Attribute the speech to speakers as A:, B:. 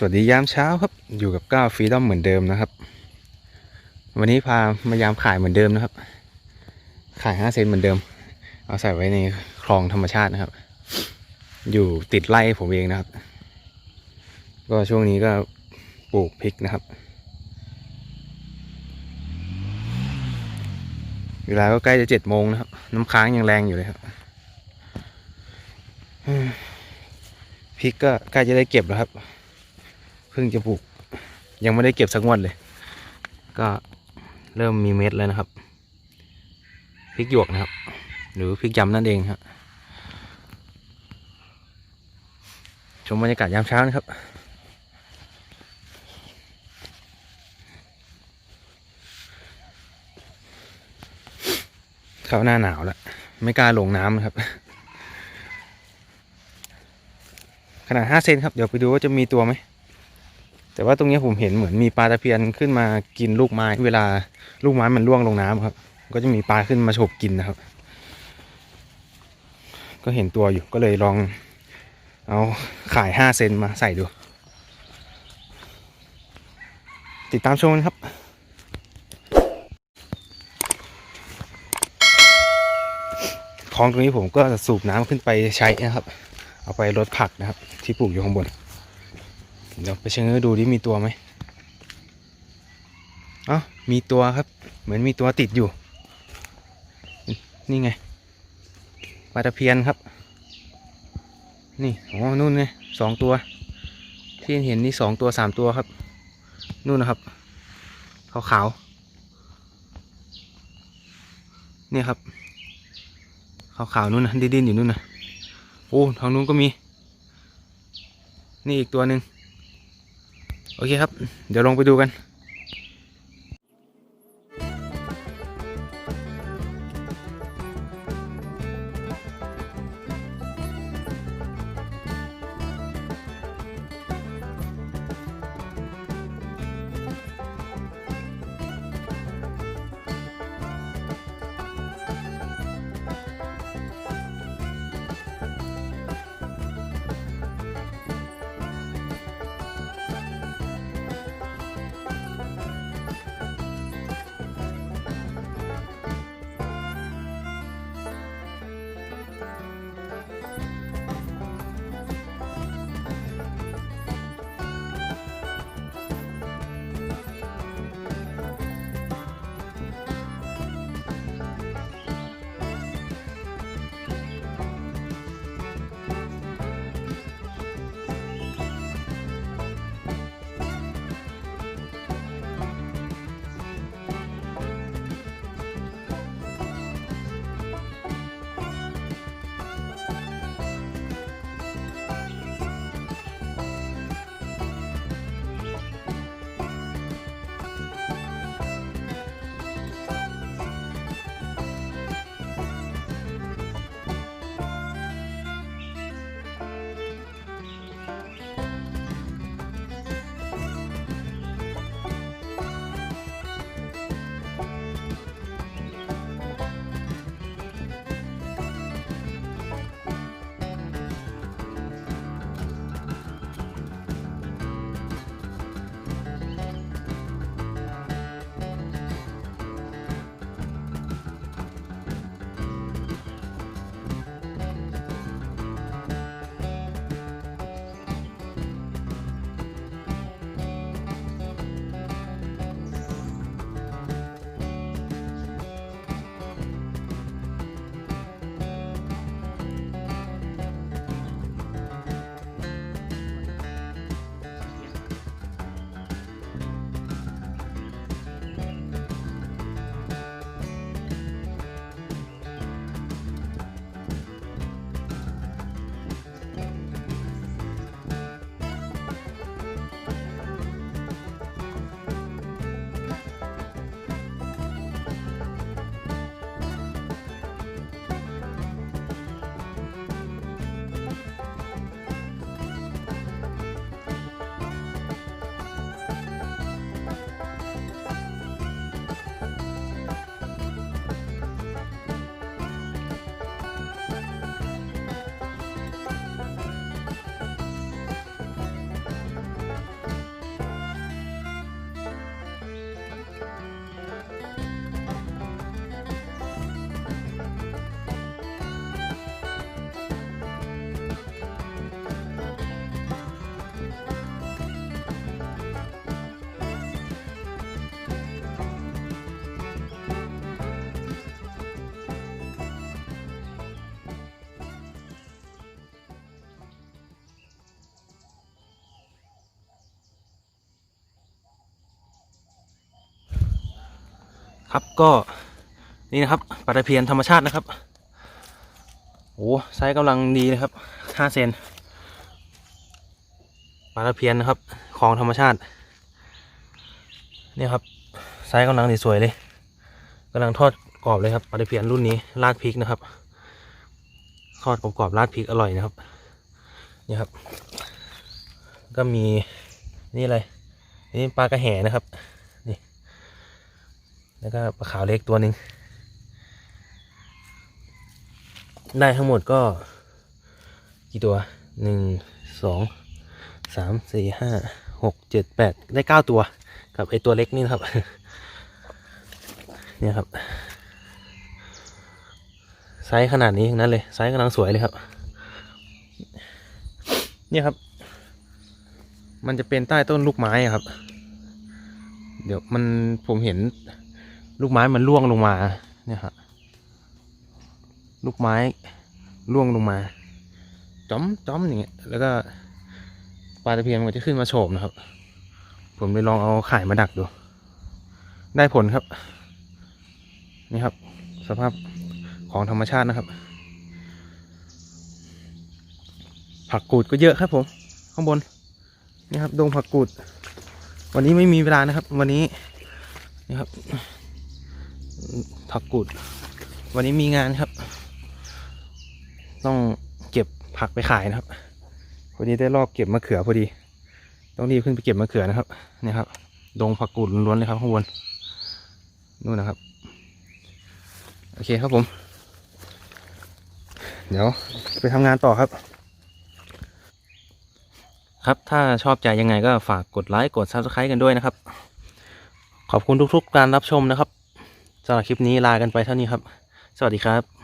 A: สวัสดียามเช้าครับ อยู่กับก้าวฟรีดอมเหมือนเดิมนะครับ วันนี้พามายามขายเหมือนเดิมนะครับ ขายห้าเซนเหมือนเดิม เอาใส่ไว้ในคลองธรรมชาตินะครับ อยู่ติดไร่ผมเองนะครับ ก็ช่วงนี้ก็ปลูกพริกนะครับ เวลาก็ใกล้จะเจ็ดโมงนะครับ น้ำค้างยังแรงอยู่เลยครับพริกก็ใกล้จะได้เก็บแล้วครับ พิ่งจะปลูก ยังไม่ได้เก็บสักงวดเลย ก็เริ่มมีเม็ดแล้วนะครับพริกหยวกนะครับ หรือพริกยำนั่นเองครับชมบรรยากาศยามเช้านะครับ เข้าหน้าหนาวแล้ว ไม่กล้าลงน้ำนะครับ ขนาดห้าเซนครับ เดี๋ยวไปดูว่าจะมีตัวไหม แต่ว่าตรงนี้ผมเห็นเหมือนมีปลาตะเพียนขึ้นมากินลูกไม้ เวลาลูกไม้มันร่วงลงน้ำครับ ก็จะมีปลาขึ้นมาฉกกินนะครับ ก็เห็นตัวอยู่ก็เลยลองเอาขายห้าเซนมาใส่ดู ติดตามชมครับคลองตรงนี้ผมก็สูบน้ำขึ้นไปใช้นะครับ เอาไปลดผักนะครับ ที่ปลูกอยู่ข้างบน เดี๋ยวไปเชิงดูดิมีตัวไหมอ๋อมีตัวครับ เหมือนมีตัวติดอยู่ นี่ไงปลาตะเพียนครับ นี่โอ๋อนู่นไงสองตัว ที่เห็นนี่สองตัวสามตัวครับ นู่นนะครับขาวขาวนี่ครับขาวขาวนู่นนะดิ้นอยู่นู่นนะโอ้ทางนู้นก็มี นี่อีกตัวหนึ่ง โอเคครับ เดี๋ยวลงไปดูกัน ครับก็นี่นะครับปลาตะเพียนธรรมชาตินะครับโอ้ไซส์กำลังดีเลยครับห้าเซนปลาตะเพียนนะครับของธรรมชาติเนี่ครับไซส์กำลังดีสวยเลยกำลังทอดกรอบเลยครับปลาตะเพียนรุ่นนี้ราดพริกนะครับทอดกรอบๆราดพริกอร่อยนะครับนี่ครับ ก็มีนี่อะไรนี่ปลากระแหนะครับ แล้วก็ปลาขาวเล็กตัวหนึ่งได้ทั้งหมดก็กี่ตัวหนึ่งสองสามสี่ห้าหกเจ็ดแปดได้เก้าตัว กับไอตัวเล็กนี่นะครับ เนี่ยครับ ไซส์ขนาดนี้ทั้งนั้นเลย ไซส์กำลังสวยเลยครับ เนี่ยครับ มันจะเป็นใต้ต้นลูกไม้ครับ เดี๋ยวมันผมเห็น ลูกไม้มันร่วงลงมาเนี่ยครับลูกไม้ร่วงลงมาจ้อมจ้อมอย่างเงี้ยแล้วก็ปลาตะเพียนมันจะขึ้นมาโฉบนะครับ ผมเลยลองเอาข่ายมาดักดู ได้ผลครับ นี่ครับ สภาพของธรรมชาตินะครับ ผักกูดก็เยอะครับผม ข้างบนนี่ครับดงผักกูด วันนี้ไม่มีเวลานะครับ วันนี้นี่ครับ ผักกูด วันนี้มีงานครับ ต้องเก็บผักไปขายนะครับพอดีได้รอบเก็บมะเขือพอดี ต้องรีบขึ้นไปเก็บมะเขือนะครับนี่ครับดงผักกูดล้วนเลยครับข้างบนนู่นนะครับ โอเคครับผม เดี๋ยวไปทำงานต่อครับครับ ถ้าชอบใจยังไงก็ฝากกดไลค์ กด Subscribe กันด้วยนะครับ ขอบคุณทุกๆ การรับชมนะครับ สำหรับคลิปนี้ลากันไปเท่านี้ครับ สวัสดีครับ